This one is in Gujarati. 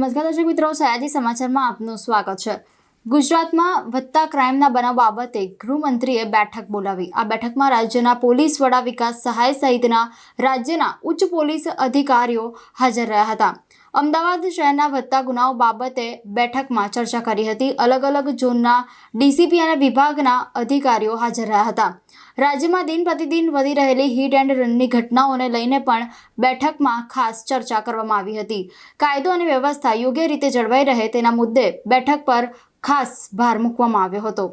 નમસ્કાર દર્શક મિત્રો, સયાજી સમાચારમાં આપનું સ્વાગત છે. ગુજરાતમાં વધતા ક્રાઇમના બનાવ બાબતે ગૃહમંત્રીએ બેઠક બોલાવી. આ બેઠકમાં રાજ્યના પોલીસ વડા વિકાસ સહાય સહિતના રાજ્યના ઉચ્ચ પોલીસ અધિકારીઓ હાજર રહ્યા હતા. અમદાવાદ શહેરના વધતા ગુનાઓ બાબતે બેઠકમાં ચર્ચા કરી હતી. અલગ અલગ ઝોનના ડીસીપી અને વિભાગના અધિકારીઓ હાજર રહ્યા હતા. રાજ્યમાં દિન પ્રતિદિન વધી રહેલી હિટ એન્ડ રનની ઘટનાઓને લઈને પણ બેઠકમાં ખાસ ચર્ચા કરવામાં આવી હતી. કાયદો અને વ્યવસ્થા યોગ્ય રીતે જળવાઈ રહે તેના મુદ્દે બેઠક પર ખાસ ભાર મૂકવામાં આવ્યો હતો.